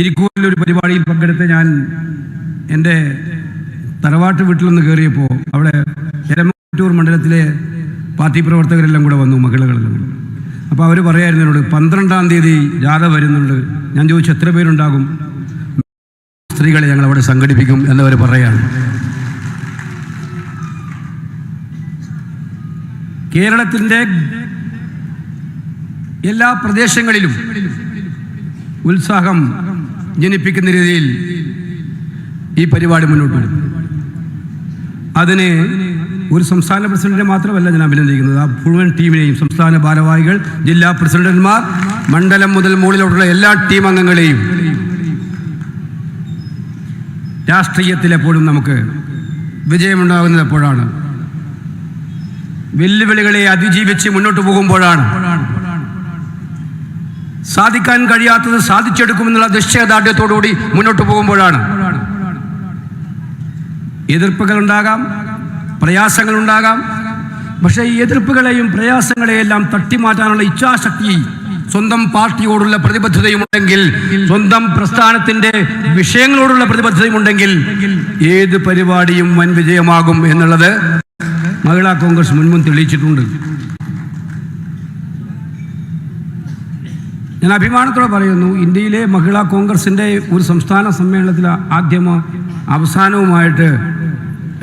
ഇരിക്കൂരിൽ ഒരു പരിപാടിയിൽ പങ്കെടുത്ത് ഞാൻ എന്റെ തറവാട്ട് വീട്ടിലൊന്ന് കയറിയപ്പോൾ അവിടെ എരമറ്റൂർ മണ്ഡലത്തിലെ പാർട്ടി പ്രവർത്തകരെല്ലാം കൂടെ വന്നു മകളുകളെല്ലാം അപ്പോൾ അവർ പറയായിരുന്നു എന്നോട് പന്ത്രണ്ടാം തീയതി ജാഥ വരുന്നുണ്ട്. ഞാൻ ചോദിച്ചു എത്ര പേരുണ്ടാകും? സ്ത്രീകളെ ഞങ്ങൾ അവിടെ സംഘടിപ്പിക്കും എന്നവർ പറയാണ്. കേരളത്തിന്റെ എല്ലാ പ്രദേശങ്ങളിലും ഉത്സാഹം ജനിപ്പിക്കുന്ന രീതിയിൽ ഈ പരിപാടി മുന്നോട്ട് വരും. അതിന് ഒരു സംസ്ഥാന പ്രസിഡന്റിനെ മാത്രമല്ല ഞാൻ അഭിനന്ദിക്കുന്നത്. ആ മുഴുവൻ ടീമിനെയും സംസ്ഥാന ഭാരവാഹികൾ ജില്ലാ പ്രസിഡന്റുമാർ മണ്ഡലം മുതൽ മുകളിലോട്ടുള്ള എല്ലാ ടീം അംഗങ്ങളെയും രാഷ്ട്രീയത്തിൽ എപ്പോഴും നമുക്ക് വിജയമുണ്ടാകുന്നത് എപ്പോഴാണ്? വെല്ലുവിളികളെ അതിജീവിച്ച് മുന്നോട്ട് പോകുമ്പോഴാണ്. സാധിക്കാൻ കഴിയാത്തത് സാധിച്ചെടുക്കുമെന്നുള്ള നിശ്ചയദാർഢ്യത്തോടുകൂടി മുന്നോട്ട് പോകുമ്പോഴാണ്. എതിർപ്പുകൾ ഉണ്ടാകാം പ്രയാസങ്ങൾ ഉണ്ടാകാം പക്ഷേ ഈ എതിർപ്പുകളെയും പ്രയാസങ്ങളെയെല്ലാം തട്ടിമാറ്റാനുള്ള ഇച്ഛാശക്തി സ്വന്തം പാർട്ടിയോടുള്ള പ്രതിബദ്ധതയും ഉണ്ടെങ്കിൽ സ്വന്തം പ്രസ്ഥാനത്തിന്റെ വിഷയങ്ങളോടുള്ള പ്രതിബദ്ധതയും ഉണ്ടെങ്കിൽ ഏത് പരിപാടിയും വൻ വിജയമാകും എന്നുള്ളത് മഹിളാ കോൺഗ്രസ് മുൻമുൻ തെളിയിച്ചിട്ടുണ്ട്. ഞാൻ അഭിമാനത്തോടെ പറയുന്നു ഇന്ത്യയിലെ മഹിളാ കോൺഗ്രസിന്റെ ഒരു സംസ്ഥാന സമ്മേളനത്തിൽ ആദ്യമോ അവസാനവുമായിട്ട്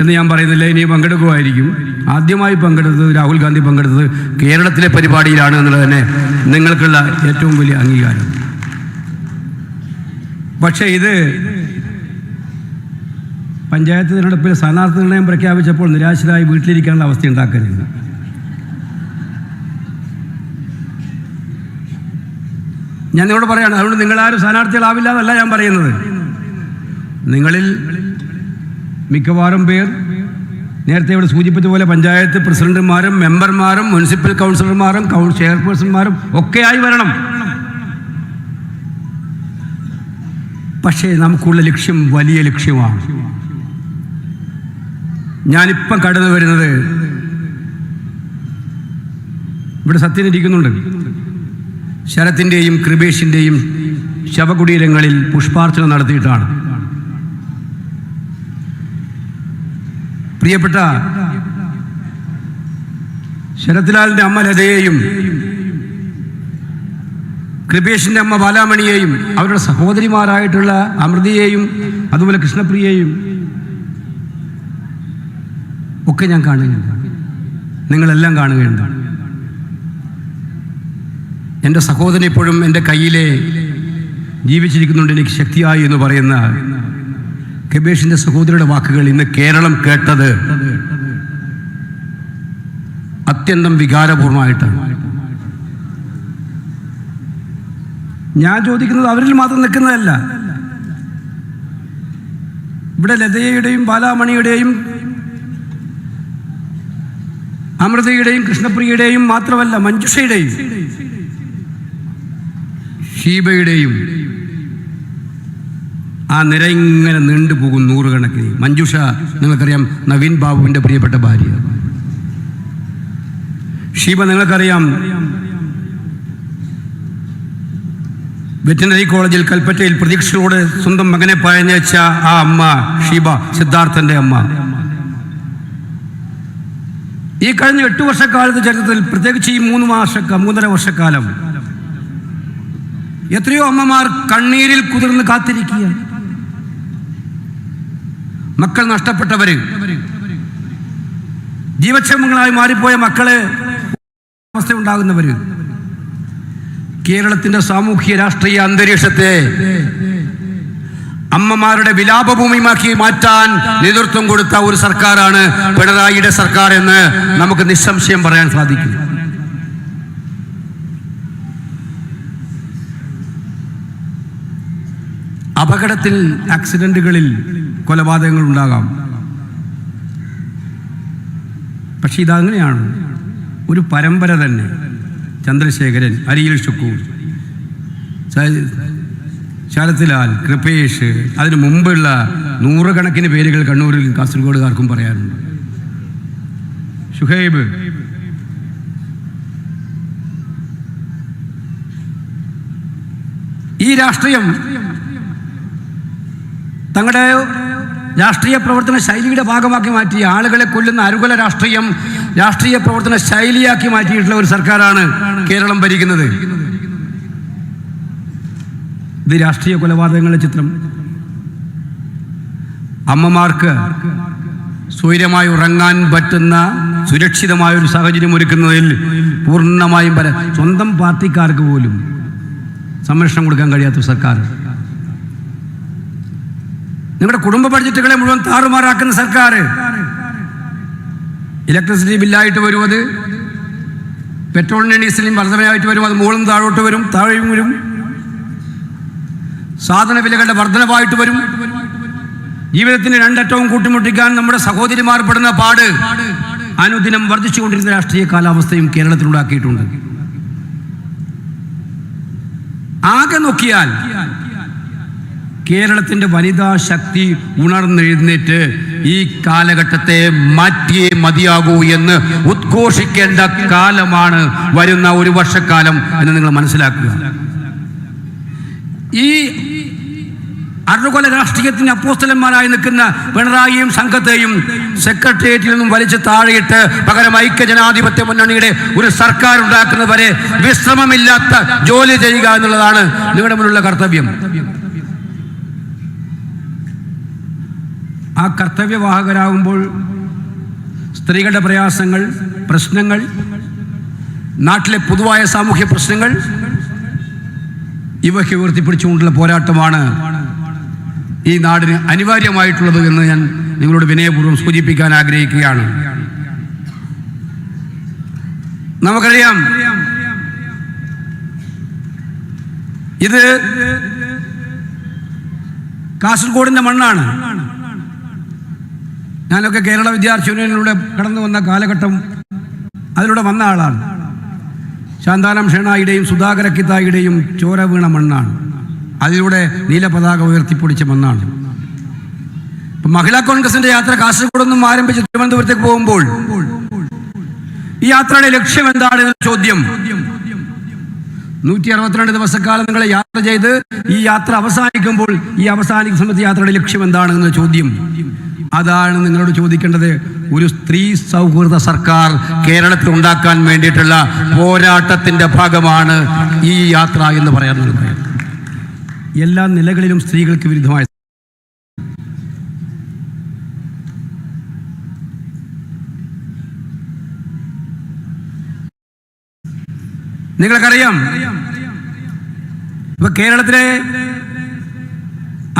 എന്ന് ഞാൻ പറയുന്നില്ല ഇനി പങ്കെടുക്കുമായിരിക്കും. ആദ്യമായി പങ്കെടുത്തത് രാഹുൽ ഗാന്ധി പങ്കെടുത്തത് കേരളത്തിലെ പരിപാടിയിലാണ് എന്നുള്ളത് തന്നെ നിങ്ങൾക്കുള്ള ഏറ്റവും വലിയ അംഗീകാരം. പക്ഷേ ഇത് പഞ്ചായത്ത് തിരഞ്ഞെടുപ്പിൽ സ്ഥാനാർത്ഥി നിർണയം പ്രഖ്യാപിച്ചപ്പോൾ നിരാശരായി വീട്ടിലിരിക്കാനുള്ള അവസ്ഥ ഉണ്ടാക്കരുത്. ഞാൻ നിങ്ങളോട് പറയാണ് അതുകൊണ്ട് നിങ്ങളാരും സ്ഥാനാർത്ഥികളാവില്ല എന്നല്ല ഞാൻ പറയുന്നത്. നിങ്ങളിൽ മിക്കവാറും പേർ നേരത്തെ ഇവിടെ സൂചിപ്പിച്ച പോലെ പഞ്ചായത്ത് പ്രസിഡന്റുമാരും മെമ്പർമാരും മുനിസിപ്പൽ കൗൺസിലർമാരും കൗൺ ചെയർപേഴ്സൺമാരും ഒക്കെയായി വരണം. പക്ഷേ നമുക്കുള്ള ലക്ഷ്യം വലിയ ലക്ഷ്യമാണ്. ഞാനിപ്പം കടന്നു വരുന്നത് ഇവിടെ സത്യം ഇരിക്കുന്നുണ്ട് ശരത്തിന്റെയും കൃപേഷിന്റെയും ശവകുടീരങ്ങളിൽ പുഷ്പാർച്ചന നടത്തിയിട്ടാണ്. പ്രിയപ്പെട്ട ശരത്ലാലിന്റെ അമ്മ ലതയെയും കൃപേഷിന്റെ അമ്മ ബാലാമണിയെയും അവരുടെ സഹോദരിമാരായിട്ടുള്ള അമൃതിയെയും അതുപോലെ കൃഷ്ണപ്രിയയെയും ഒക്കെ ഞാൻ കാണുകയുണ്ട് നിങ്ങളെല്ലാം കാണുകയുണ്ട് എന്റെ സഹോദരൻ ഇപ്പോഴും എന്റെ കയ്യിലെ ജീവിച്ചിരിക്കുന്നുണ്ട് എനിക്ക് ശക്തിയായി എന്ന് പറയുന്ന കബേഷിന്റെ സഹോദരിയുടെ വാക്കുകൾ ഇന്ന് കേരളം കേട്ടത് അത്യന്തം വികാരപൂർവമായിട്ടാണ് ഞാൻ ചോദിക്കുന്നത് അവരിൽ മാത്രം നിൽക്കുന്നതല്ല. ഇവിടെ ലതയുടെയും ബാലാമണിയുടെയും അമൃതയുടെയും കൃഷ്ണപ്രിയയുടെയും മാത്രമല്ല മഞ്ജുഷയുടെയും ഷീബയുടെയും ആ നിര ഇങ്ങനെ നീണ്ടു പോകും നൂറുകണക്കിന്. മഞ്ജുഷ നിങ്ങൾക്കറിയാം നവീൻ ബാബുവിന്റെ പ്രിയപ്പെട്ട ഭാര്യ. ഷീബ നിങ്ങൾക്കറിയാം വെറ്റിനറി കോളേജിൽ കൽപ്പറ്റയിൽ പ്രതീക്ഷയോടെ സ്വന്തം മകനെ പഴഞ്ഞച്ച ആ അമ്മ ഷീബ സിദ്ധാർത്ഥന്റെ അമ്മ. ഈ കഴിഞ്ഞ എട്ട് വർഷക്കാലത്ത് ചരിത്രത്തിൽ പ്രത്യേകിച്ച് ഈ മൂന്ന് മാസ മൂന്നര വർഷക്കാലം എത്രയോ അമ്മമാർ കണ്ണീരിൽ കുതിർന്ന് കാത്തിരിക്കുക മക്കൾ നഷ്ടപ്പെട്ടവര് ജീവക്ഷമങ്ങളായി മാറിപ്പോയ മക്കൾ അവസ്ഥ ഉണ്ടാകുന്നവര് കേരളത്തിന്റെ സാമൂഹ്യ രാഷ്ട്രീയ അന്തരീക്ഷത്തെ അമ്മമാരുടെ വിലാപഭൂമിയുമാക്കി മാറ്റാൻ നേതൃത്വം കൊടുത്ത ഒരു സർക്കാരാണ് പിണറായിയുടെ സർക്കാർ എന്ന് നമുക്ക് നിസ്സംശയം പറയാൻ സാധിക്കും. അപകടത്തിൽ ആക്സിഡന്റുകളിൽ കൊലപാതകങ്ങൾ ഉണ്ടാകാം. പക്ഷെ ഇതങ്ങനെയാണ്. ഒരു പരമ്പര തന്നെ. ചന്ദ്രശേഖരൻ അരിയിൽ ഷുക്കൂർ ശരത്ലാൽ കൃപേഷ് അതിനു മുമ്പുള്ള നൂറുകണക്കിന് പേരുകൾ കണ്ണൂരിൽ കാസർഗോഡുകാർക്കും പറയാറുണ്ട്. ഷുഹൈബ്. ഈ രാഷ്ട്രീയം തങ്ങളുടെ രാഷ്ട്രീയ പ്രവർത്തന ശൈലിയുടെ ഭാഗമാക്കി മാറ്റി ആളുകളെ കൊല്ലുന്ന അരുകുല രാഷ്ട്രീയം രാഷ്ട്രീയ പ്രവർത്തന ശൈലിയാക്കി മാറ്റിയിട്ടുള്ള ഒരു സർക്കാരാണ് കേരളം ഭരിക്കുന്നത്. ഇത് രാഷ്ട്രീയ കൊലപാതകങ്ങളുടെ ചിത്രം. അമ്മമാർക്ക് സ്വൈര്യമായി ഉറങ്ങാൻ പറ്റുന്ന സുരക്ഷിതമായ ഒരു സാഹചര്യം ഒരുക്കുന്നതിൽ പൂർണമായും പല സ്വന്തം പാർട്ടിക്കാർക്ക് പോലും സംരക്ഷണം കൊടുക്കാൻ കഴിയാത്ത സർക്കാർ. നിങ്ങളുടെ കുടുംബ ബഡ്ജറ്റുകളെ മുഴുവൻ താറുമാറാക്കുന്ന സർക്കാർ. ഇലക്ട്രിസിറ്റി ബില്ലായിട്ട് വരും അത്. പെട്രോളിന്റെ ഡീസലിനും വർധനയായിട്ട് വരും അത് മുകളും താഴോട്ട് വരും താഴെയും വരും. സാധന വിലകളുടെ വർധനവായിട്ട് വരും. ജീവിതത്തിന് രണ്ടറ്റവും കൂട്ടിമുട്ടിക്കാൻ നമ്മുടെ സഹോദരിമാർ പെടുന്ന പാട് അനുദിനം വർദ്ധിച്ചുകൊണ്ടിരുന്ന രാഷ്ട്രീയ കാലാവസ്ഥയും കേരളത്തിലുണ്ടാക്കിയിട്ടുണ്ട് ആകെ നോക്കിയാൽ കേരളത്തിന്റെ വനിതാ ശക്തി ഉണർന്നെഴുന്നേറ്റ് ഈ കാലഘട്ടത്തെ മാറ്റിയേ മതിയാകൂ എന്ന് ഉദ്ഘോഷിക്കേണ്ട കാലമാണ് വരുന്ന ഒരു വർഷക്കാലം എന്ന് നിങ്ങൾ മനസ്സിലാക്കുക. ഈ അറുകൊല രാഷ്ട്രീയത്തിന് അപ്പോസ്തലന്മാരായി നിൽക്കുന്ന പിണറായിയും സംഘത്തെയും സെക്രട്ടേറിയറ്റിൽ നിന്നും വലിച്ചു താഴെയിട്ട് പകരം ഐക്യ ജനാധിപത്യ മുന്നണിയുടെ ഒരു സർക്കാർ ഉണ്ടാക്കുന്നത് വരെ വിശ്രമമില്ലാത്ത ജോലി ചെയ്യുക എന്നുള്ളതാണ് നിങ്ങളുടെ മുന്നിലുള്ള കർത്തവ്യം. ആ കർത്തവ്യവാഹകരാകുമ്പോൾ സ്ത്രീകളുടെ പ്രയാസങ്ങൾ പ്രശ്നങ്ങൾ നാട്ടിലെ പൊതുവായ സാമൂഹ്യ പ്രശ്നങ്ങൾ ഇവയ്ക്ക് ഉയർത്തിപ്പിടിച്ചുകൊണ്ടുള്ള പോരാട്ടമാണ് ഈ നാടിന് അനിവാര്യമായിട്ടുള്ളത് എന്ന് ഞാൻ നിങ്ങളോട് വിനയപൂർവം സൂചിപ്പിക്കാൻ ആഗ്രഹിക്കുകയാണ്. നമുക്കറിയാം ഇത് കാസർഗോഡിന്റെ മണ്ണാണ്. ഞാനൊക്കെ കേരള വിദ്യാർത്ഥി യൂണിയനിലൂടെ കടന്നു വന്ന കാലഘട്ടം അതിലൂടെ വന്ന ആളാണ്. ശാന്താനം ഷേണായിയുടെയും സുധാകര കിത്തായിയുടെയും ചോര വീണ മണ്ണാണ്. അതിലൂടെ നീലപതാക ഉയർത്തിപ്പൊടിച്ച മണ്ണാണ്. ഇപ്പം മഹിളാ കോൺഗ്രസിന്റെ യാത്ര കാസർഗോഡ് നിന്നും ആരംഭിച്ച് തിരുവനന്തപുരത്തേക്ക് പോകുമ്പോൾ ഈ യാത്രയുടെ ലക്ഷ്യം എന്താണ് ചോദ്യം നൂറ്റി അറുപത്തിരണ്ട് ദിവസക്കാലം നിങ്ങളെ യാത്ര ചെയ്ത് ഈ യാത്ര അവസാനിക്കുമ്പോൾ ഈ അവസാനിക്കുന്ന സമയത്ത് യാത്രയുടെ ലക്ഷ്യം എന്താണെന്ന ചോദ്യം. അതാണ് നിങ്ങളോട് ചോദിക്കേണ്ടത്. ഒരു സ്ത്രീ സൗഹൃദ സർക്കാർ കേരളത്തിൽ ഉണ്ടാക്കാൻ വേണ്ടിയിട്ടുള്ള പോരാട്ടത്തിന്റെ ഭാഗമാണ് ഈ യാത്ര എന്ന് പറയാൻ എല്ലാ നിലകളിലും സ്ത്രീകൾക്ക് വിരുദ്ധമായ നിങ്ങൾക്കറിയാം. ഇപ്പൊ കേരളത്തിലെ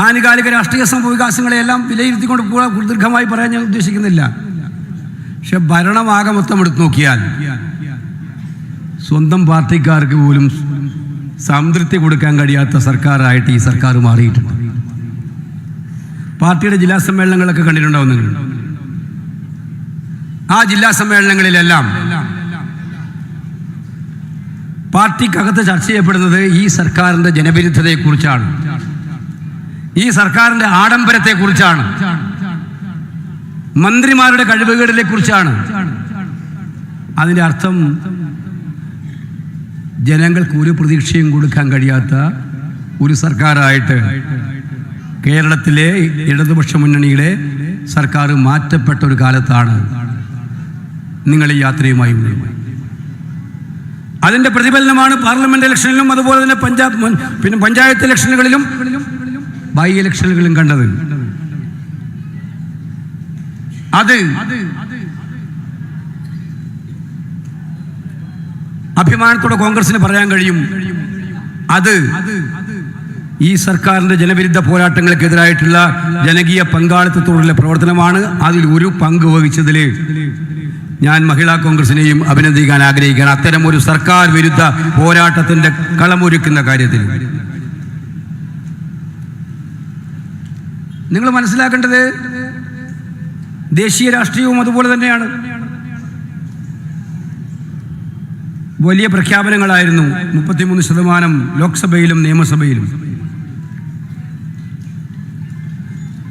ആനുകാലിക രാഷ്ട്രീയ സംഭവ വികാസങ്ങളെയെല്ലാം വിലയിരുത്തിക്കൊണ്ട് ദീർഘമായി പറയാൻ ഞാൻ ഉദ്ദേശിക്കുന്നില്ല. പക്ഷെ ഭരണമാകെ മൊത്തം എടുത്തു നോക്കിയാൽ സ്വന്തം പാർട്ടിക്കാർക്ക് പോലും സംതൃപ്തി കൊടുക്കാൻ കഴിയാത്ത സർക്കാരായിട്ട് ഈ സർക്കാർ മാറിയിട്ടുണ്ട്. പാർട്ടിയുടെ ജില്ലാ സമ്മേളനങ്ങളൊക്കെ കണ്ടിട്ടുണ്ടാവും ആ ജില്ലാ സമ്മേളനങ്ങളിലെല്ലാം പാർട്ടിക്കകത്ത് ചർച്ച ചെയ്യപ്പെടുന്നത് ഈ സർക്കാരിന്റെ ജനവിരുദ്ധതയെക്കുറിച്ചാണ്. ഈ സർക്കാരിന്റെ ആഡംബരത്തെക്കുറിച്ചാണ്. മന്ത്രിമാരുടെ കഴിവുകളിലെ കുറിച്ചാണ് അതിന്റെ അർത്ഥം ജനങ്ങൾക്ക് ഒരു പ്രതീക്ഷയും കൊടുക്കാൻ കഴിയാത്ത ഒരു സർക്കാരായിട്ട് കേരളത്തിലെ ഇടതുപക്ഷ മുന്നണിയുടെ സർക്കാർ മാറ്റപ്പെട്ട ഒരു കാലത്താണ് നിങ്ങൾ ഈ യാത്രയുമായി മുന്നോട്ട് അതിന്റെ പ്രതിഫലനമാണ് പാർലമെന്റ് ഇലക്ഷനിലും അതുപോലെ തന്നെ പഞ്ചാബ് പിന്നെ പഞ്ചായത്ത് ഇലക്ഷനുകളിലും ബൈ ഇലക്ഷനുകളിലും കണ്ടത്. അത് അഭിമാനത്തോടെ കോൺഗ്രസിന് പറയാൻ കഴിയും. അത് ഈ സർക്കാരിന്റെ ജനവിരുദ്ധ പോരാട്ടങ്ങൾക്കെതിരായിട്ടുള്ള ജനകീയ പങ്കാളിത്തത്തോടുള്ള പ്രവർത്തനമാണ് അതിൽ ഒരു പങ്ക് വഹിച്ചതിൽ ഞാൻ മഹിളാ കോൺഗ്രസിനെയും അഭിനന്ദിക്കാൻ ആഗ്രഹിക്കുകയാണ്. അത്തരം ഒരു സർക്കാർ വിരുദ്ധ പോരാട്ടത്തിന്റെ കളമൊരുക്കുന്ന കാര്യത്തിൽ. നിങ്ങൾ മനസ്സിലാക്കേണ്ടത് ദേശീയ രാഷ്ട്രീയവും അതുപോലെ തന്നെയാണ്. വലിയ പ്രഖ്യാപനങ്ങളായിരുന്നു മുപ്പത്തിമൂന്ന് ശതമാനം ലോക്സഭയിലും നിയമസഭയിലും.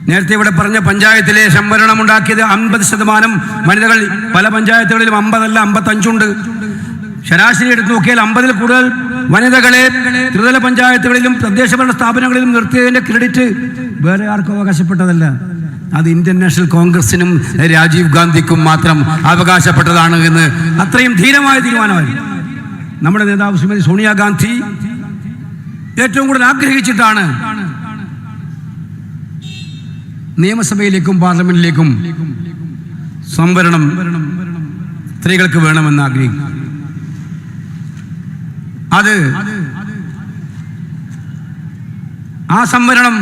നേരത്തെ ഇവിടെ പറഞ്ഞ പഞ്ചായത്തിലെ സംവരണം ഉണ്ടാക്കിയത് അമ്പത് ശതമാനം വനിതകൾ പല പഞ്ചായത്തുകളിലും അമ്പതല്ല അമ്പത്തഞ്ചുണ്ട്. ശരാശരി എടുത്ത് നോക്കിയാൽ അമ്പതിൽ കൂടുതൽ വനിതകളെ ത്രിതല പഞ്ചായത്തുകളിലും തദ്ദേശഭരണ സ്ഥാപനങ്ങളിലും നിർത്തിയതിന്റെ ക്രെഡിറ്റ് വേറെ ആർക്കും അവകാശപ്പെട്ടതല്ല. അത് ഇന്ത്യൻ നാഷണൽ കോൺഗ്രസിനും രാജീവ് ഗാന്ധിക്കും മാത്രം അവകാശപ്പെട്ടതാണ് എന്ന് അത്രയും ധീരമായ തീരുമാനമായിരുന്നു നമ്മുടെ നേതാവ് ശ്രീമതി സോണിയാഗാന്ധി ഏറ്റവും കൂടുതൽ ആഗ്രഹിച്ചിട്ടാണ് നിയമസഭയിലേക്കും പാർലമെന്റിലേക്കും സംവരണം സ്ത്രീകൾക്ക് വേണമെന്ന് ആഗ്രഹിക്കും അത് ആ സംവരണം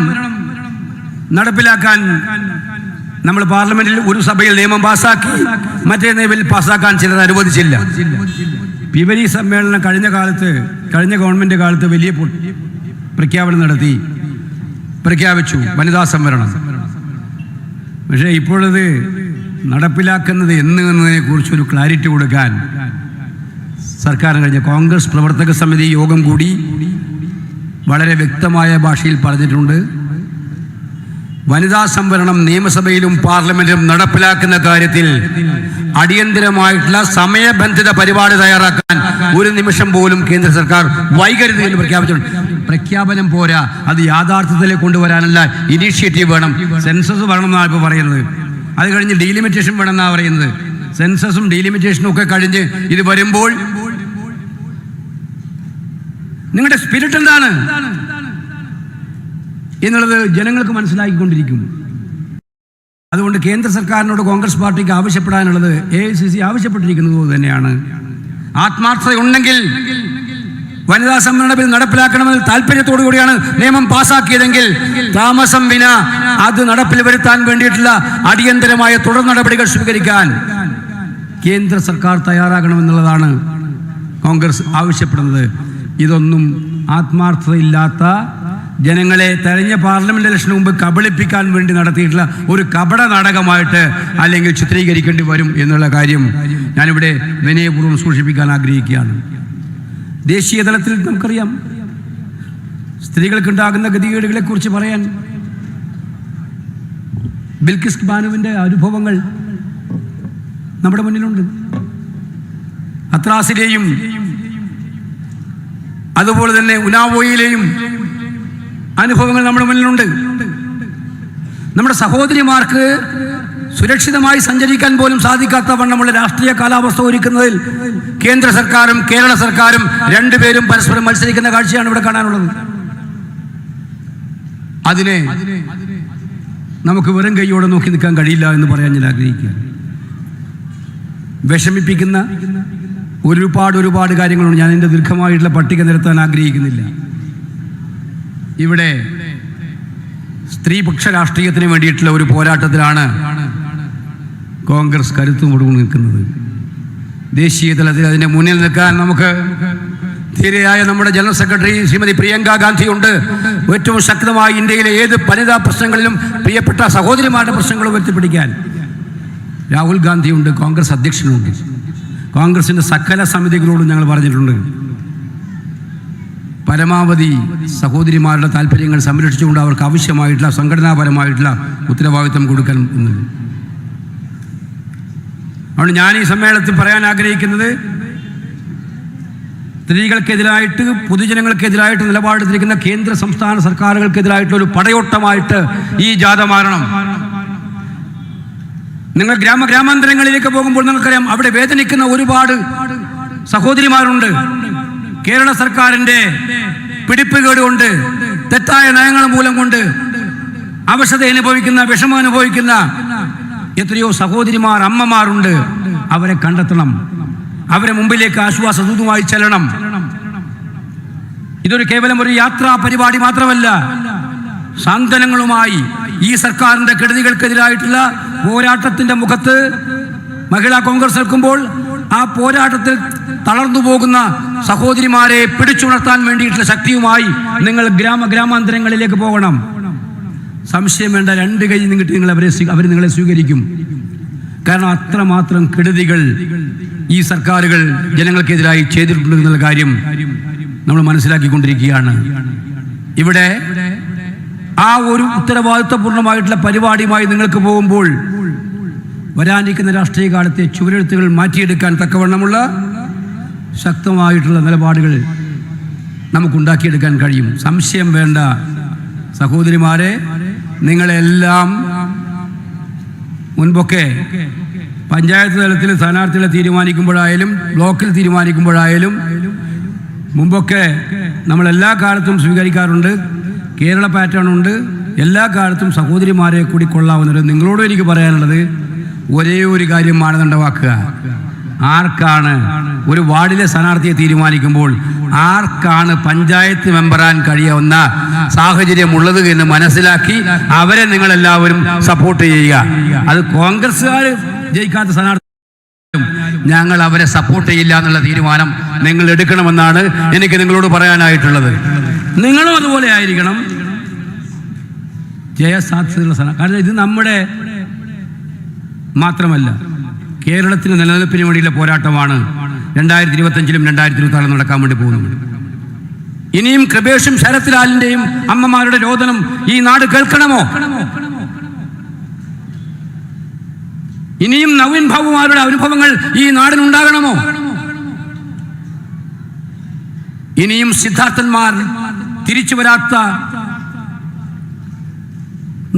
നടപ്പിലാക്കാൻ നമ്മൾ പാർലമെന്റിൽ ഒരു സഭയിൽ നിയമം പാസാക്കി മറ്റേ നിയമത്തിൽ പാസാക്കാൻ ചിലർ അനുവദിച്ചില്ല. പിവരി സമ്മേളനം കഴിഞ്ഞ കാലത്ത് കഴിഞ്ഞ ഗവൺമെന്റ് കാലത്ത് വലിയ പ്രഖ്യാപനം നടത്തി പ്രഖ്യാപിച്ചു വനിതാ സംവരണം. പക്ഷേ ഇപ്പോഴത് നടപ്പിലാക്കുന്നത് എന്ന് എന്നതിനെ കുറിച്ചൊരു ക്ലാരിറ്റി കൊടുക്കാൻ സർക്കാർ കഴിഞ്ഞ കോൺഗ്രസ് പ്രവർത്തക സമിതി യോഗം കൂടി വളരെ വ്യക്തമായ ഭാഷയിൽ പറഞ്ഞിട്ടുണ്ട്. വനിതാ സംവരണം നിയമസഭയിലും പാർലമെന്റിലും നടപ്പിലാക്കുന്ന കാര്യത്തിൽ അടിയന്തരമായിട്ടുള്ള സമയബന്ധിത പരിപാടി തയ്യാറാക്കാൻ ഒരു നിമിഷം പോലും കേന്ദ്ര സർക്കാർ വൈകരുത് എന്ന് പ്രഖ്യാപിച്ചിട്ടുണ്ട്. പ്രഖ്യാപനം പോരാ. അത് യാഥാർത്ഥ്യത്തിലേക്ക് കൊണ്ടുവരാനുള്ള ഇനീഷ്യേറ്റീവ് വേണം. സെൻസസ് വേണം എന്നാണ് ഇപ്പോൾ പറയുന്നത്. അത് കഴിഞ്ഞ് ഡീലിമിറ്റേഷൻ വേണം എന്നാണ് പറയുന്നത് സെൻസസും ഡീലിമിറ്റേഷനും ഒക്കെ കഴിഞ്ഞ് ഇത് വരുമ്പോൾ നിങ്ങളുടെ സ്പിരിറ്റ് എന്താണ്? എന്നുള്ളത് ജനങ്ങൾക്ക് മനസ്സിലാക്കിക്കൊണ്ടിരിക്കും. അതുകൊണ്ട് കേന്ദ്ര സർക്കാരിനോട് കോൺഗ്രസ് പാർട്ടിക്ക് ആവശ്യപ്പെടാനുള്ളത് എ ഐ സി സി ആവശ്യപ്പെട്ടിരിക്കുന്നത് തന്നെയാണ്. ആത്മാർത്ഥതയുണ്ടെങ്കിൽ വനിതാ സംവരണ ബിൽ നടപ്പിലാക്കണമെന്ന് താല്പര്യത്തോടു കൂടിയാണ് നിയമം പാസാക്കിയതെങ്കിൽ താമസം വിന അത് നടപ്പിൽ വരുത്താൻ വേണ്ടിയിട്ടുള്ള അടിയന്തരമായ തുടർ നടപടികൾ സ്വീകരിക്കാൻ കേന്ദ്ര സർക്കാർ തയ്യാറാകണമെന്നുള്ളതാണ് കോൺഗ്രസ് ആവശ്യപ്പെടുന്നത്. ഇതൊന്നും ആത്മാർത്ഥതയില്ലാത്ത ജനങ്ങളെ തെരഞ്ഞ പാർലമെന്റ് ഇലക്ഷന് മുമ്പ് കബളിപ്പിക്കാൻ വേണ്ടി നടത്തിയിട്ടുള്ള ഒരു കപട നാടകമായിട്ട് അല്ലെങ്കിൽ ചിത്രീകരിക്കേണ്ടി വരും എന്നുള്ള കാര്യം ഞാനിവിടെ വിനയപൂർവം സൂക്ഷിപ്പിക്കാൻ ആഗ്രഹിക്കുകയാണ്. ദേശീയ തലത്തിൽ നമുക്കറിയാം. സ്ത്രീകൾക്കുണ്ടാകുന്ന ഗതികേടുകളെ കുറിച്ച് പറയാൻ ബിൽക്കിസ് ബാനുവിന്റെ അനുഭവങ്ങൾ നമ്മുടെ മുന്നിലുണ്ട്. അത്രാസിലെയും അതുപോലെ തന്നെ ഉനാവോയിലെയും അനുഭവങ്ങൾ നമ്മുടെ മുന്നിലുണ്ട്. നമ്മുടെ സഹോദരിമാർക്ക് സുരക്ഷിതമായി സഞ്ചരിക്കാൻ പോലും സാധിക്കാത്ത വണ്ണമുള്ള രാഷ്ട്രീയ കാലാവസ്ഥ ഒരുക്കുന്നതിൽ കേന്ദ്ര സർക്കാരും കേരള സർക്കാരും രണ്ടുപേരും പരസ്പരം മത്സരിക്കുന്ന കാഴ്ചയാണ് ഇവിടെ കാണാനുള്ളത്. അതിനെ നമുക്ക് വെറും കൈയോടെ നോക്കി നിൽക്കാൻ കഴിയില്ല എന്ന് പറയാൻ ഞാൻ ആഗ്രഹിക്കുക വിഷമിപ്പിക്കുന്ന ഒരുപാട് ഒരുപാട് കാര്യങ്ങളുണ്ട്. ഞാൻ എന്റെ ദീർഘമായിട്ടുള്ള പട്ടിക നിരത്താൻ ആഗ്രഹിക്കുന്നില്ല. ഇവിടെ സ്ത്രീപക്ഷ രാഷ്ട്രീയത്തിന് വേണ്ടിയിട്ടുള്ള ഒരു പോരാട്ടത്തിലാണ് കോൺഗ്രസ് കരുത്തും കൊടുക്കും നിൽക്കുന്നത്. ദേശീയ തലത്തിൽ അതിന്റെ മുന്നിൽ നിൽക്കാൻ നമുക്ക് ധീരയായ നമ്മുടെ ജനറൽ സെക്രട്ടറി ശ്രീമതി പ്രിയങ്ക ഗാന്ധി ഉണ്ട് ഏറ്റവും ശക്തമായി ഇന്ത്യയിലെ ഏത് വനിതാ പ്രശ്നങ്ങളിലും പ്രിയപ്പെട്ട സഹോദരിമാരുടെ പ്രശ്നങ്ങൾ ഉയർത്തിപ്പിടിക്കാൻ രാഹുൽ ഗാന്ധിയുണ്ട് കോൺഗ്രസ് അധ്യക്ഷനുണ്ട്. കോൺഗ്രസിന്റെ സകല സമിതികളോടും ഞങ്ങൾ പറഞ്ഞിട്ടുണ്ട്. പരമാവധി സഹോദരിമാരുടെ താല്പര്യങ്ങൾ സംരക്ഷിച്ചുകൊണ്ട് അവർക്ക് ആവശ്യമായിട്ടുള്ള സംഘടനാപരമായിട്ടുള്ള ഉത്തരവാദിത്വം കൊടുക്കാൻ എന്നത് അതുകൊണ്ട് ഞാൻ ഈ സമ്മേളനത്തിൽ പറയാൻ ആഗ്രഹിക്കുന്നത് സ്ത്രീകൾക്കെതിരായിട്ട് പൊതുജനങ്ങൾക്കെതിരായിട്ട് നിലപാടെടുത്തിരിക്കുന്ന കേന്ദ്ര സംസ്ഥാന സർക്കാരുകൾക്കെതിരായിട്ടുള്ള ഒരു പടയോട്ടമായിട്ട് ഈ ജാഥ മാറണം. നിങ്ങൾ ഗ്രാമ ഗ്രാമാന്തരങ്ങളിലേക്ക് പോകുമ്പോൾ നിങ്ങൾക്കറിയാം അവിടെ വേദനിക്കുന്ന ഒരുപാട് സഹോദരിമാരുണ്ട്. കേരള സർക്കാരിന്റെ പിടിപ്പുകേട് കൊണ്ട് തെറ്റായ നയങ്ങൾ മൂലം കൊണ്ട് അവശത അനുഭവിക്കുന്ന വിഷമം അനുഭവിക്കുന്ന എത്രയോ സഹോദരിമാർ അമ്മമാരുണ്ട്. അവരെ കണ്ടെത്തണം. അവരെ മുമ്പിലേക്ക് ആശ്വാസദൂതുമായി ചെല്ലണം. ഇതൊരു കേവലം ഒരു യാത്രാ പരിപാടി മാത്രമല്ല. സാന്ത്വനങ്ങളുമായി ഈ സർക്കാരിന്റെ കെടുതികൾക്കെതിരായിട്ടുള്ള പോരാട്ടത്തിന്റെ മുഖത്ത് മഹിളാ കോൺഗ്രസ് നിൽക്കുമ്പോൾ ആ പോരാട്ടത്തിൽ തളർന്നു പോകുന്ന സഹോദരിമാരെ പിടിച്ചുണർത്താൻ വേണ്ടിയിട്ടുള്ള ശക്തിയുമായി നിങ്ങൾ ഗ്രാമ ഗ്രാമാന്തരങ്ങളിലേക്ക് പോകണം. സംശയം വേണ്ട രണ്ട് കൈ നിങ്ങൾക്ക് നിങ്ങൾ അവരെ അവർ നിങ്ങളെ സ്വീകരിക്കും. കാരണം അത്രമാത്രം കെടുതികൾ ഈ സർക്കാരുകൾ ജനങ്ങൾക്കെതിരായി ചെയ്തിട്ടുണ്ട് എന്നുള്ള കാര്യം നമ്മൾ മനസ്സിലാക്കിക്കൊണ്ടിരിക്കുകയാണ്. ഇവിടെ ആ ഒരു ഉത്തരവാദിത്വപൂർണമായിട്ടുള്ള പരിപാടിയുമായി നിങ്ങൾക്ക് പോകുമ്പോൾ വരാനിരിക്കുന്ന രാഷ്ട്രീയ കാലത്തെ ചുവരെഴുത്തുകൾ മാറ്റിയെടുക്കാൻ തക്കവണ്ണമുള്ള ശക്തമായിട്ടുള്ള നിലപാടുകൾ നമുക്കുണ്ടാക്കിയെടുക്കാൻ കഴിയും. സംശയം വേണ്ട സഹോദരിമാരെ നിങ്ങളെല്ലാം മുൻപൊക്കെ പഞ്ചായത്ത് തലത്തിൽ സ്ഥാനാർത്ഥികളെ തീരുമാനിക്കുമ്പോഴായാലും ബ്ലോക്കിൽ തീരുമാനിക്കുമ്പോഴായാലും മുമ്പൊക്കെ നമ്മൾ എല്ലാ കാലത്തും സ്വീകരിക്കാറുണ്ട്. കേരള പാറ്റേൺ ഉണ്ട്. എല്ലാ കാലത്തും സഹോദരിമാരെ കൂടി കൊള്ളാവുന്നത് നിങ്ങളോടും എനിക്ക് പറയാനുള്ളത് ഒരേ ഒരു കാര്യം മാനദണ്ഡമാക്കുക ആർക്കാണ് ഒരു വാർഡിലെ സ്ഥാനാർത്ഥിയെ തീരുമാനിക്കുമ്പോൾ ആർക്കാണ് പഞ്ചായത്ത് മെമ്പറാൻ കഴിയാവുന്ന സാഹചര്യം ഉള്ളത് എന്ന് മനസ്സിലാക്കി അവരെ നിങ്ങളെല്ലാവരും സപ്പോർട്ട് ചെയ്യുക. അത് കോൺഗ്രസ്സുകാർ ജയിക്കാത്ത സ്ഥാനാർത്ഥി ഞങ്ങൾ അവരെ സപ്പോർട്ട് ചെയ്യില്ല എന്നുള്ള തീരുമാനം നിങ്ങൾ എടുക്കണമെന്നാണ് എനിക്ക് നിങ്ങളോട് പറയാനായിട്ടുള്ളത്. നിങ്ങളും അതുപോലെ ആയിരിക്കണം. ജയസാധ്യതയുള്ള സ്ഥലം കാരണം ഇത് നമ്മുടെ മാത്രമല്ല. കേരളത്തിന് നിലനിൽപ്പിന് വേണ്ടിയുള്ള പോരാട്ടമാണ് രണ്ടായിരത്തി ഇരുപത്തഞ്ചിലും രണ്ടായിരത്തി ഇരുപത്തി നടക്കാൻ വേണ്ടി പോകുന്നത്. ഇനിയും കൃപേഷും ശരത്ലാലിന്റെയും അമ്മമാരുടെ രോദനം ഈ നാട് കേൾക്കണമോ? ഇനിയും നവീൻ ഭാവുമാരുടെ അനുഭവങ്ങൾ ഈ നാടിനുണ്ടാകണമോ? ഇനിയും സിദ്ധാർത്ഥന്മാർ തിരിച്ചു വരാത്ത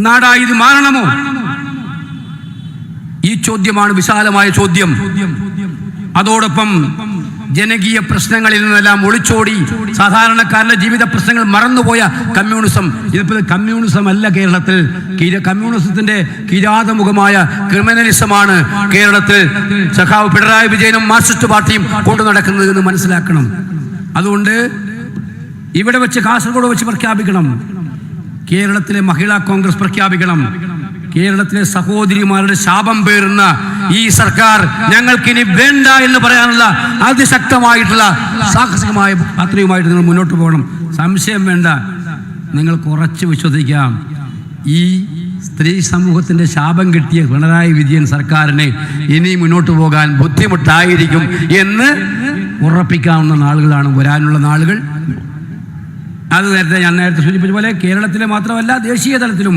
നാടായി ഇത് മാറണമോ? ഈ ചോദ്യമാണ് വിശാലമായ ചോദ്യം. അതോടൊപ്പം ജനകീയ പ്രശ്നങ്ങളിൽ നിന്നെല്ലാം ഒളിച്ചോടി സാധാരണക്കാരുടെ ജീവിത പ്രശ്നങ്ങൾ മറന്നുപോയ കമ്മ്യൂണിസം. ഇതിപ്പോൾ കമ്മ്യൂണിസം അല്ല കേരളത്തിൽ. കിര- കമ്മ്യൂണിസത്തിന്റെ കിരാതമുഖമായ ക്രിമിനലിസമാണ് കേരളത്തിൽ. സഖാവ് പിണറായി വിജയനും മാർക്സിസ്റ്റ് പാർട്ടിയും കൊണ്ടു നടക്കുന്നത് എന്ന് മനസ്സിലാക്കണം. അതുകൊണ്ട് ഇവിടെ വെച്ച് കാസർഗോഡ് വെച്ച് പ്രഖ്യാപിക്കണം. കേരളത്തിലെ മഹിളാ കോൺഗ്രസ് പ്രഖ്യാപിക്കണം. കേരളത്തിലെ സഹോദരിമാരുടെ ശാപം പേരുന്ന ഈ സർക്കാർ ഞങ്ങൾക്കിനി വേണ്ട എന്ന് പറയാനുള്ള അതിശക്തമായിട്ടുള്ള സാഹസികമായ യാത്രയുമായിട്ട് നിങ്ങൾ മുന്നോട്ട് പോകണം. സംശയം വേണ്ട. നിങ്ങൾ കുറച്ച് വിശ്വസിക്കാം. ഈ സ്ത്രീ സമൂഹത്തിന്റെ ശാപം കിട്ടിയ പിണറായി വിജയൻ സർക്കാരിനെ ഇനി മുന്നോട്ട് പോകാൻ ബുദ്ധിമുട്ടായിരിക്കും എന്ന് ഉറപ്പിക്കാവുന്ന നാളുകളാണ് വരാനുള്ള നാളുകൾ. അത് നേരത്തെ ഞാൻ നേരത്തെ സൂചിപ്പിച്ച പോലെ കേരളത്തിലെ മാത്രമല്ല ദേശീയ തലത്തിലും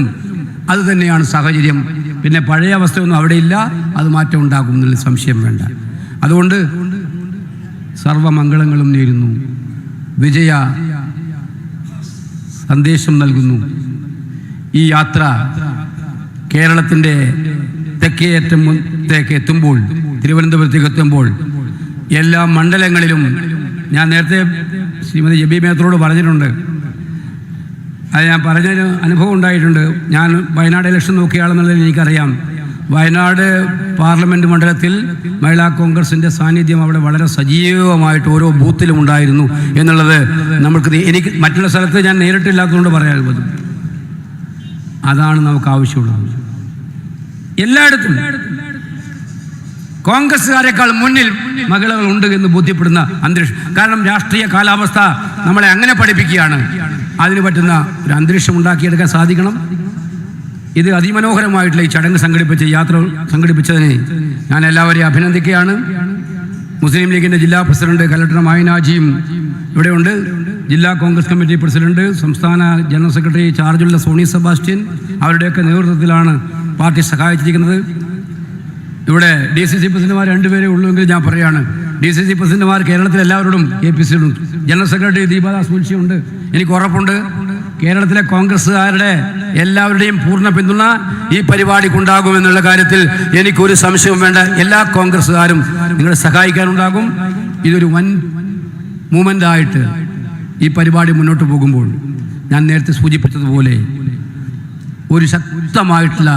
അത് തന്നെയാണ് സാഹചര്യം. പിന്നെ പഴയ അവസ്ഥയൊന്നും അവിടെ ഇല്ല അത് മാറ്റം ഉണ്ടാകും എന്നുള്ള സംശയം വേണ്ട. അതുകൊണ്ട് സർവമംഗളങ്ങളും നേരുന്നു. വിജയ സന്ദേശം നൽകുന്നു. ഈ യാത്ര കേരളത്തിന്റെ തെക്കേയറ്റത്തേക്ക് എത്തുമ്പോൾ തിരുവനന്തപുരത്തേക്ക് എത്തുമ്പോൾ എല്ലാ മണ്ഡലങ്ങളിലും ഞാൻ നേരത്തെ ശ്രീമതി ജബി മേത്തറോട് പറഞ്ഞിട്ടുണ്ട്. അത് ഞാൻ പറഞ്ഞൊരു അനുഭവം ഉണ്ടായിട്ടുണ്ട്. ഞാൻ വയനാട് ഇലക്ഷൻ നോക്കിയാളെന്നുള്ളത് എനിക്കറിയാം. വയനാട് പാർലമെന്റ് മണ്ഡലത്തിൽ മഹിളാ കോൺഗ്രസിന്റെ സാന്നിധ്യം അവിടെ വളരെ സജീവമായിട്ട് ഓരോ ബൂത്തിലും ഉണ്ടായിരുന്നു എന്നുള്ളത് നമുക്ക് എനിക്ക് മറ്റുള്ള സ്ഥലത്ത് ഞാൻ നേരിട്ടില്ലാത്തതുകൊണ്ട് പറയാൻ പറ്റും. അതാണ് നമുക്ക് ആവശ്യമുള്ളത്. എല്ലായിടത്തും കോൺഗ്രസ്സുകാരെക്കാൾ മുന്നിൽ മഹിളകൾ ഉണ്ട് എന്ന് ബോധ്യപ്പെടുന്ന അന്തരീക്ഷം. കാരണം രാഷ്ട്രീയ കാലാവസ്ഥ നമ്മളെ അങ്ങനെ പഠിപ്പിക്കുകയാണ്. അതിന് പറ്റുന്ന ഒരു അന്തരീക്ഷം ഉണ്ടാക്കിയെടുക്കാൻ സാധിക്കണം. ഇത് അതിമനോഹരമായിട്ടുള്ള ഈ ചടങ്ങ് സംഘടിപ്പിച്ച യാത്ര സംഘടിപ്പിച്ചതിന് ഞാൻ എല്ലാവരെയും അഭിനന്ദിക്കുകയാണ്. മുസ്ലിം ലീഗിന്റെ ജില്ലാ പ്രസിഡന്റ് കലക്ടർ മായനാജിയും ഇവിടെയുണ്ട് ജില്ലാ കോൺഗ്രസ് കമ്മിറ്റി പ്രസിഡന്റ് സംസ്ഥാന ജനറൽ സെക്രട്ടറി ചാർജുള്ള സോണി സെബാസ്റ്റ്യൻ അവരുടെയൊക്കെ നേതൃത്വത്തിലാണ് പാർട്ടി സഹായിച്ചിരിക്കുന്നത്. ഇവിടെ ഡി സി സി പ്രസിഡന്റുമാർ രണ്ടുപേരെ ഉള്ളുവെങ്കിൽ ഞാൻ പറയാണ് ഡി സി സി പ്രസിഡന്റുമാർ കേരളത്തിൽ എല്ലാവരോടും കെ പി സിയിലും ജനറൽ സെക്രട്ടറി ദീപാദാസ് മുൻഷിയുണ്ട്. എനിക്ക് ഉറപ്പുണ്ട്. കേരളത്തിലെ കോൺഗ്രസ്സുകാരുടെ എല്ലാവരുടെയും പൂർണ പിന്തുണ ഈ പരിപാടിക്കുണ്ടാകുമെന്നുള്ള കാര്യത്തിൽ എനിക്കൊരു സംശയവും വേണ്ട. എല്ലാ കോൺഗ്രസ്സുകാരും നിങ്ങളെ സഹായിക്കാനുണ്ടാകും. ഇതൊരു വൻ മൂവ്മെന്റ് ആയിട്ട് ഈ പരിപാടി മുന്നോട്ട് പോകുമ്പോൾ ഞാൻ നേരത്തെ സൂചിപ്പിച്ചതുപോലെ ഒരു ശക്തമായിട്ടുള്ള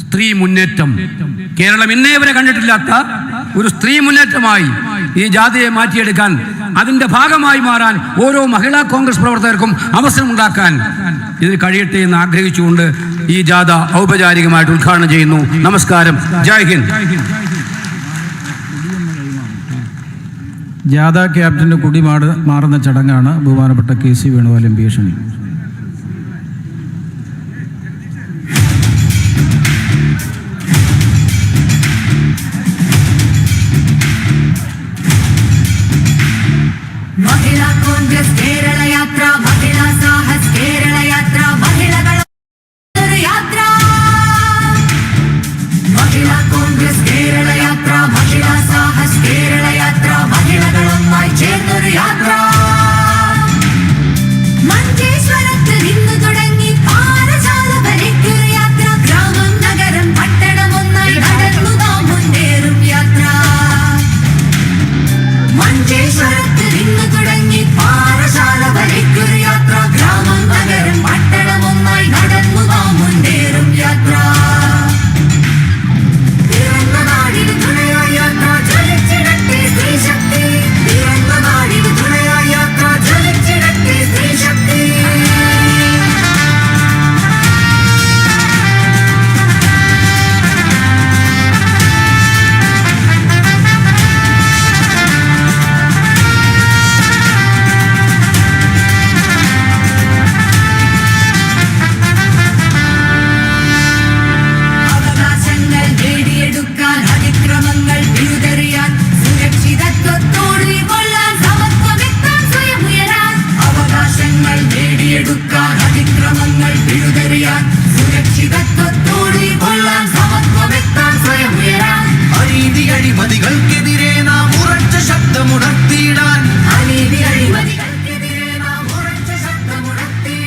സ്ത്രീ മുന്നേറ്റം കേരളം ഇന്നേ വരെ കണ്ടിട്ടില്ലാത്ത ഒരു സ്ത്രീ മുന്നേറ്റമായി ഈ ജാതിയെ മാറ്റിയെടുക്കാൻ അതിന്റെ ഭാഗമായി മാറാൻ ഓരോ മഹിളാ കോൺഗ്രസ് പ്രവർത്തകർക്കും അവസരം ഉണ്ടാക്കാൻ ഇതിന് കഴിയട്ടെ എന്ന് ആഗ്രഹിച്ചുകൊണ്ട് ഈ ജാഥ ഔപചാരികമായിട്ട് ഉദ്ഘാടനം ചെയ്യുന്നു. നമസ്കാരം. ജയ് ഹിന്ദ്. ജാഥ ക്യാപ്റ്റന്റെ കുടി മാറ മാറുന്ന ചടങ്ങാണ് ബഹുമാനപ്പെട്ട കെ സി വേണുവാലും ക്ഷണി यात्रा